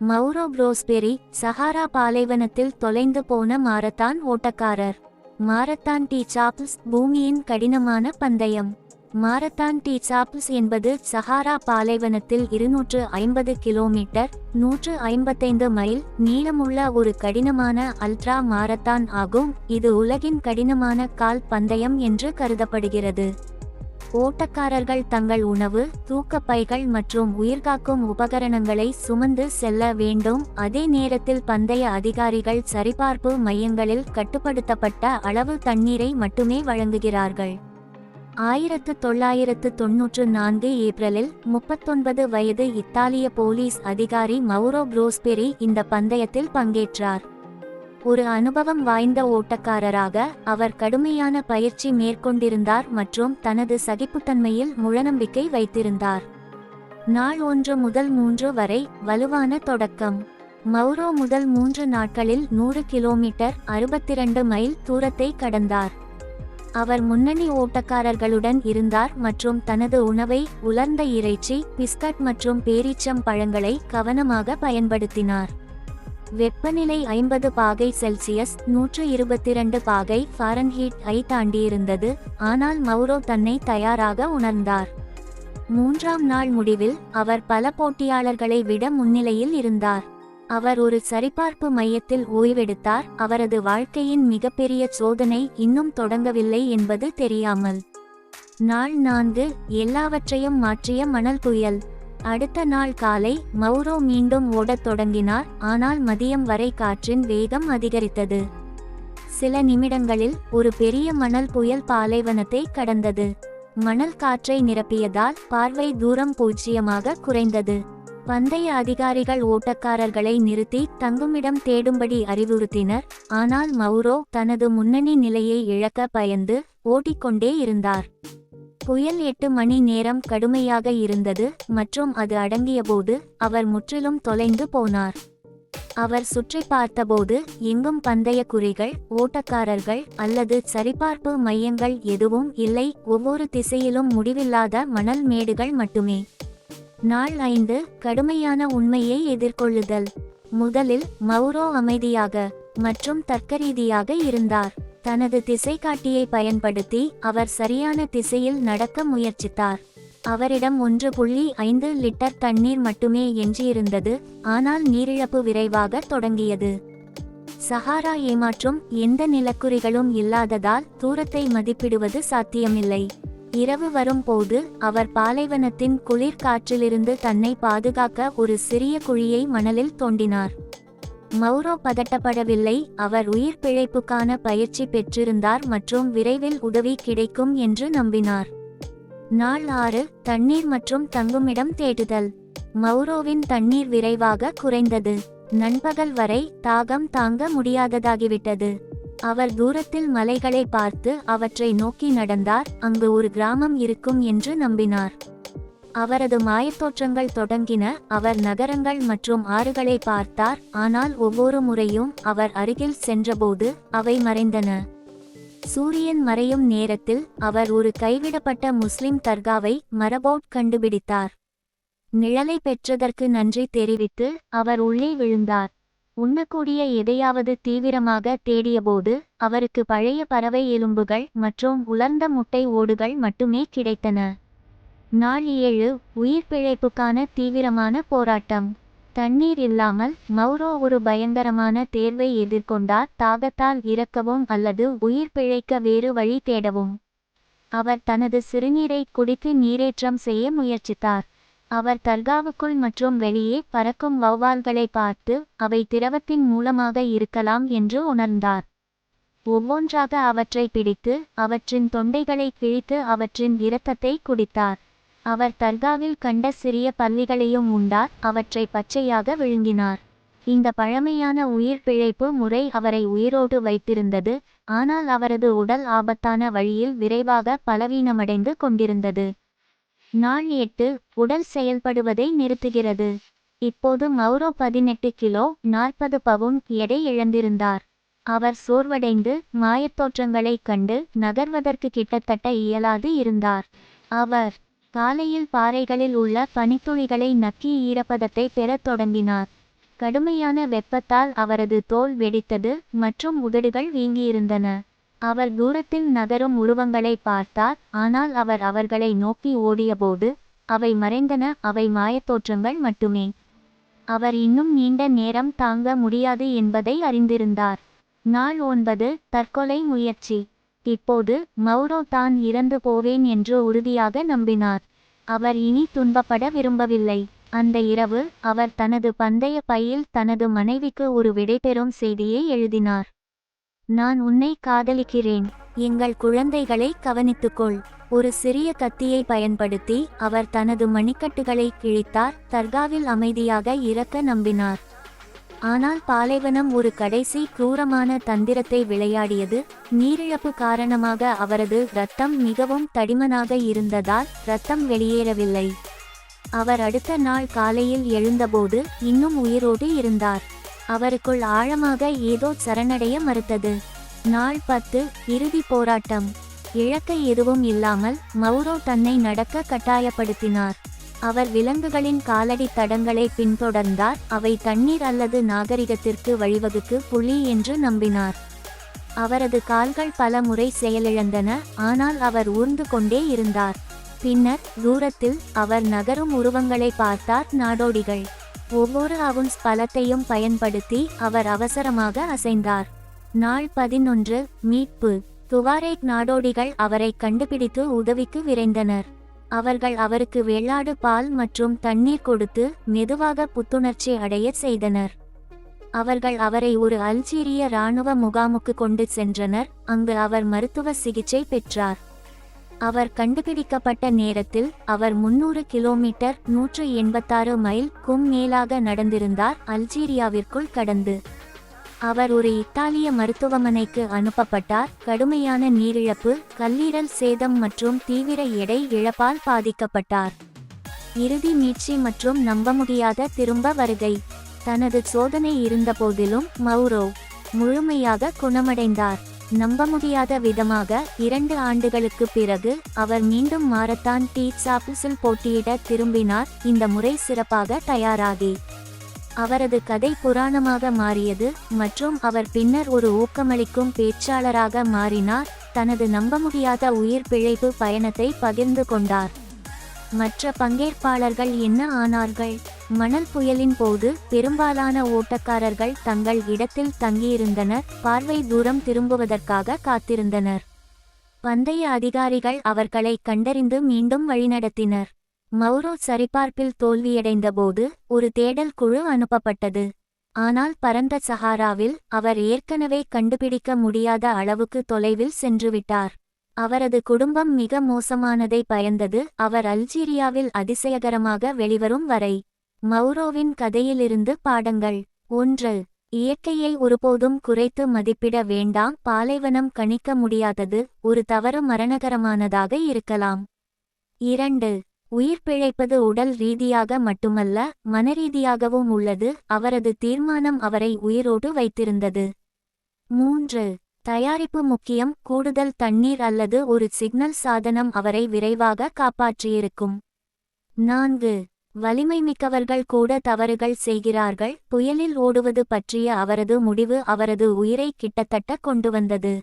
Mauro ப்ரோஸ்பெரி Sahara பாலைவனத்தில் தொலைந்து போன மாரத்தான் ஓட்டக்காரர். மாரத்தான் டீ சாப்பிள்ஸ் பூமியின் கடினமான பந்தயம். மாரத்தான் டீ சாப்பிள்ஸ் என்பது சஹாரா பாலைவனத்தில் இருநூற்று ஐம்பது கிலோமீட்டர் நூற்று ஐம்பத்தைந்து மைல் நீளமுள்ள ஒரு கடினமான அல்ட்ரா மாரத்தான் ஆகும். இது உலகின் கடினமான கால் பந்தயம் என்று கருதப்படுகிறது. ஓட்டக்காரர்கள் தங்கள் உணவு தூக்கப்பைகள் மற்றும் உயிர்காக்கும் உபகரணங்களை சுமந்து செல்ல வேண்டும். அதே நேரத்தில் பந்தய அதிகாரிகள் சரிபார்ப்பு மையங்களில் கட்டுப்படுத்தப்பட்ட அளவு தண்ணீரை மட்டுமே வழங்குகிறார்கள். ஆயிரத்து தொள்ளாயிரத்து தொன்னூற்று நான்கு ஏப்ரலில் முப்பத்தொன்பது வயது இத்தாலிய போலீஸ் அதிகாரி மௌரோ புரோஸ்பெரி இந்த பந்தயத்தில் பங்கேற்றார். ஒரு அனுபவம் வாய்ந்த ஓட்டக்காரராக அவர் கடுமையான பயிற்சி மேற்கொண்டிருந்தார் மற்றும் தனது சகிப்புத்தன்மையில் முழநம்பிக்கை வைத்திருந்தார். நாள் ஒன்று முதல் மூன்று வரை வலுவான தொடக்கம். மௌரோ முதல் மூன்று நாட்களில் நூறு கிலோமீட்டர் அறுபத்திரண்டு மைல் தூரத்தை கடந்தார். அவர் முன்னணி ஓட்டக்காரர்களுடன் இருந்தார் மற்றும் தனது உணவை உலர்ந்த இறைச்சி பிஸ்கட் மற்றும் பேரீச்சம் பழங்களை கவனமாக பயன்படுத்தினார். வெப்பநிலை ஐம்பது பாகை செல்சியஸ் நூற்று இருபத்திரண்டு பாகை ஃபாரன்ஹீட் ஐ தாண்டியிருந்தது ஆனால் மௌரோ தன்னை தயாராக உணர்ந்தார். மூன்றாம் நாள் முடிவில் அவர் பல போட்டியாளர்களை விட முன்னிலையில் இருந்தார். அவர் ஒரு சரிபார்ப்பு மையத்தில் ஓய்வெடுத்தார் அவரது வாழ்க்கையின் மிகப்பெரிய சோதனை இன்னும் தொடங்கவில்லை என்பது தெரியாமல். நாள் நான்கு எல்லாவற்றையும் மாற்றிய மணல் புயல். அடுத்த நாள் காலை மௌரோ மீண்டும் ஓடத் தொடங்கினார். ஆனால் மதியம் வரை காற்றின் வேகம் அதிகரித்தது. சில நிமிடங்களில் ஒரு பெரிய மணல் புயல் பாலைவனத்தை கடந்தது. மணல் காற்றை நிரப்பியதால் பார்வை தூரம் பூஜ்ஜியமாக குறைந்தது. பந்தய அதிகாரிகள் ஓட்டக்காரர்களை நிறுத்தி தங்குமிடம் தேடும்படி அறிவுறுத்தினர். ஆனால் மௌரோ தனது முன்னணி நிலையை இழக்க பயந்து ஓடிக்கொண்டே இருந்தார். புயல் எட்டு மணி நேரம் கடுமையாக இருந்தது மற்றும் அது அடங்கியபோது அவர் முற்றிலும் தொலைந்து போனார். அவர் சுற்றி பார்த்தபோது எங்கும் பந்தய குறிகள் ஓட்டக்காரர்கள் அல்லது சரிபார்ப்பு மையங்கள் எதுவும் இல்லை ஒவ்வொரு திசையிலும் முடிவில்லாத மணல் மேடுகள் மட்டுமே. நாள் ஐந்து கடுமையான உண்மையை எதிர்கொள்ளுதல். முதலில் மௌரோ அமைதியாக மற்றும் தர்க்கரீதியாக இருந்தார். தனது திசைகாட்டியை பயன்படுத்தி அவர் சரியான திசையில் நடக்க முயற்சித்தார். அவரிடம் ஒன்று புள்ளி ஐந்து லிட்டர் தண்ணீர் மட்டுமே எஞ்சியிருந்தது ஆனால் நீரிழப்பு விரைவாக தொடங்கியது. சஹாரா ஏமாற்றும் எந்த நிலக்குறிகளும் இல்லாததால் தூரத்தை மதிப்பிடுவது சாத்தியமில்லை. இரவு வரும்போது அவர் பாலைவனத்தின் குளிர் காற்றிலிருந்து தன்னை பாதுகாக்க ஒரு சிறிய குழியை மணலில் தோண்டினார். மௌரோ பதட்டப்படவில்லை. அவர் உயிர் பிழைப்புக்கான பயிற்சி பெற்றிருந்தார் மற்றும் விரைவில் உதவி கிடைக்கும் என்று நம்பினார். நாள் ஆறு தண்ணீர் மற்றும் தங்குமிடம் தேடுதல். மௌரோவின் தண்ணீர் விரைவாக குறைந்தது. நண்பகல் வரை தாகம் தாங்க முடியாததாகிவிட்டது. அவர் தூரத்தில் மலைகளை பார்த்து அவற்றை நோக்கி நடந்தார். அங்கு ஒரு கிராமம் இருக்கும் என்று நம்பினார். அவரது மாயத்தோற்றங்கள் தொடங்கின அவர் நகரங்கள் மற்றும் ஆறுகளை பார்த்தார். ஆனால் ஒவ்வொரு முறையும் அவர் அருகில் சென்றபோது அவை மறைந்தன. சூரியன் மறையும் நேரத்தில் அவர் ஒரு கைவிடப்பட்ட முஸ்லிம் தர்காவை மரபோட் கண்டுபிடித்தார். நிழலை பெற்றதற்கு நன்றி தெரிவித்து அவர் உள்ளே விழுந்தார். உண்ணக்கூடிய எதையாவது தீவிரமாக தேடியபோது அவருக்கு பழைய பறவை எலும்புகள் மற்றும் உலர்ந்த முட்டை ஓடுகள் மட்டுமே கிடைத்தன. நாள் ஏழு உயிர் பிழைப்புக்கான தீவிரமான போராட்டம். தண்ணீர் இல்லாமல் மௌரோ ஒரு பயங்கரமான தேர்வை எதிர்கொண்டார் தாகத்தால் இறக்கவும் அல்லது உயிர் பிழைக்க வேறு வழி தேடவும். அவர் தனது சிறுநீரை குடித்து நீரேற்றம் செய்ய முயற்சித்தார். அவர் தர்காவுக்குள் மற்றும் வெளியே பறக்கும் வௌவால்களை பார்த்து அவை திரவத்தின் மூலமாக இருக்கலாம் என்று உணர்ந்தார். ஒவ்வொன்றாக அவற்றை பிடித்து அவற்றின் தொண்டைகளை கிழித்து அவற்றின் இரத்தத்தை குடித்தார். அவர் தர்காவில் கண்ட சிறிய பல்லிகளையும் உண்டார் அவற்றை பச்சையாக விழுங்கினார். இந்த பழமையான உயிர் பிழைப்பு முறை அவரை உயிரோடு வைத்திருந்தது ஆனால் அவரது உடல் ஆபத்தான வழியில் விரைவாக பலவீனமடைந்து கொண்டிருந்தது. நாள் எட்டு உடல் செயல்படுவதை நிறுத்துகிறது. இப்போது மௌரோ பதினெட்டு கிலோ நாற்பது பவுன் எடை இழந்திருந்தார். அவர் சோர்வடைந்து மாயத்தோற்றங்களைக் கண்டு நகர்வதற்கு கிட்டத்தட்ட இயலாது இருந்தார். அவர் காலையில் பாறைகளில் உள்ள பனித்துளிகளை நக்கி ஈரப்பதத்தை பெறத் தொடங்கினார். கடுமையான வெப்பத்தால் அவரது தோல் வெடித்தது மற்றும் உதடுகள் வீங்கியிருந்தன. அவர் தூரத்தில் நகரும் உருவங்களை பார்த்தார். ஆனால் அவர் அவர்களை நோக்கி ஓடியபோது அவை மறைந்தன. அவை மாயத்தோற்றங்கள் மட்டுமே. அவர் இன்னும் நீண்ட நேரம் தாங்க முடியாது என்பதை அறிந்திருந்தார். நாள் ஒன்பது தற்கொலை முயற்சி. இப்போது மௌரோ தான் இறந்து போவேன் என்று உறுதியாக நம்பினார். அவர் இனி துன்பப்பட விரும்பவில்லை. அந்த இரவு அவர் தனது பந்தய பையில் தனது மனைவிக்கு ஒரு விடைபெறும் செய்தியை எழுதினார். நான் உன்னை காதலிக்கிறேன். எங்கள் குழந்தைகளை கவனித்துக்கொள். ஒரு சிறிய கத்தியை பயன்படுத்தி அவர் தனது மணிக்கட்டுகளை கிழித்தார். தர்காவில் அமைதியாக இறக்க நம்பினார். ஆனால் பாலைவனம் ஒரு கடைசி க்ரூரமான தந்திரத்தை விளையாடியது. நீரிழப்பு காரணமாக அவரது இரத்தம் மிகவும் தடிமனாக இருந்ததால் இரத்தம் வெளியேறவில்லை. அவர் அடுத்த நாள் காலையில் எழுந்தபோது இன்னும் உயிரோடு இருந்தார். அவருக்குள் ஆழமாக ஏதோ சரணடைய மறுத்தது. நாள் பத்து இறுதி போராட்டம். இழக்க எதுவும் இல்லாமல் மௌரோ தன்னை நடக்க கட்டாயப்படுத்தினார். அவர் விலங்குகளின் காலடி தடங்களை பின்தொடர்ந்தார். அவை தண்ணீர் அல்லது நாகரிகத்திற்கு வழிவகுக்கு புலி என்று நம்பினார். அவரது கால்கள் பல முறை செயலிழந்தன ஆனால் அவர் ஊர்ந்து கொண்டே இருந்தார். பின்னர் தூரத்தில் அவர் நகரும் உருவங்களை பார்த்தார். நாடோடிகள் ஒவ்வொரு அவுன்ஸ் பலத்தையும் பயன்படுத்தி அவர் அவசரமாக அசைந்தார். நாள் பதினொன்று மீட்பு. துவாரேக் நாடோடிகள் அவரை கண்டுபிடித்து உதவிக்கு விரைந்தனர். அவர்கள் அவருக்கு வெள்ளாடு பால் மற்றும் தண்ணீர் கொடுத்து மெதுவாக புத்துணர்ச்சி அடைய செய்தனர். அவர்கள் அவரை ஒரு அல்ஜீரிய இராணுவ முகாமுக்கு கொண்டு சென்றனர். அங்கு அவர் மருத்துவ சிகிச்சை பெற்றார். அவர் கண்டுபிடிக்கப்பட்ட நேரத்தில் அவர் முன்னூறு கிலோமீட்டர் நூற்று எண்பத்தாறு மைல் கும் மேலாக நடந்திருந்தார். அல்ஜீரியாவிற்குள் கடந்து அவர் ஒரு இத்தாலிய மருத்துவமனைக்கு அனுப்பப்பட்டார். கடுமையான நீரிழப்பு கல்லீரல் சேதம் மற்றும் தீவிர எடை இழப்பால் பாதிக்கப்பட்டார். இறுதி மீட்சி மற்றும் நம்ப முடியாத திரும்ப வருகை. தனது சோதனை இருந்தபோதிலும் மௌரோ முழுமையாக குணமடைந்தார். நம்ப முடியாத விதமாக இரண்டு ஆண்டுகளுக்கு பிறகு அவர் மீண்டும் மாரத்தான் டீ சாப்பிள்ஸில் போட்டியிட திரும்பினார். இந்த முறை சிறப்பாக தயாராகி. அவரது கதை புராணமாக மாறியது மற்றும் அவர் பின்னர் ஒரு ஊக்கமளிக்கும் பேச்சாளராக மாறினார். தனது நம்ப முடியாத உயிர் பிழைப்பு பயணத்தை பகிர்ந்து கொண்டார். மற்ற பங்கேற்பாளர்கள் என்ன ஆனார்கள்? மணல் புயலின் போது பெரும்பாலான ஓட்டக்காரர்கள் தங்கள் இடத்தில் தங்கியிருந்தனர். பார்வை தூரம் திரும்புவதற்காக காத்திருந்தனர். பந்தய அதிகாரிகள் அவர்களை கண்டறிந்து மீண்டும் வழிநடத்தினர். மௌரோ சரிபார்ப்பில் தோல்வியடைந்தபோது ஒரு தேடல் குழு அனுப்பப்பட்டது. ஆனால் பரந்த சஹாராவில் அவர் ஏற்கனவே கண்டுபிடிக்க முடியாத அளவுக்கு தொலைவில் சென்றுவிட்டார். அவரது குடும்பம் மிக மோசமானதை பயந்தது அவர் அல்ஜீரியாவில் அதிசயகரமாக வெளிவரும் வரை. மௌரோவின் கதையிலிருந்து பாடங்கள். ஒன்று. இயற்கையை ஒருபோதும் குறைத்து மதிப்பிட வேண்டாம். பாலைவனம் கணிக்க முடியாதது ஒரு தவறு மரணகரமானதாக இருக்கலாம். இரண்டு. உயிர் பிழைப்பது உடல் ரீதியாக மட்டுமல்ல மனரீதியாகவும் உள்ளது. அவரது தீர்மானம் அவரை உயிரோடு வைத்திருந்தது. மூன்று. தயாரிப்பு முக்கியம். கூடுதல் தண்ணீர் அல்லது ஒரு சிக்னல் சாதனம் அவரை விரைவாக காப்பாற்றியிருக்கும். நான்கு. வலிமை மிக்கவர்கள் கூட தவறுகள் செய்கிறார்கள். புயலில் ஓடுவது பற்றிய அவரது முடிவு அவரது உயிரை கிட்டத்தட்ட கொண்டு வந்தது.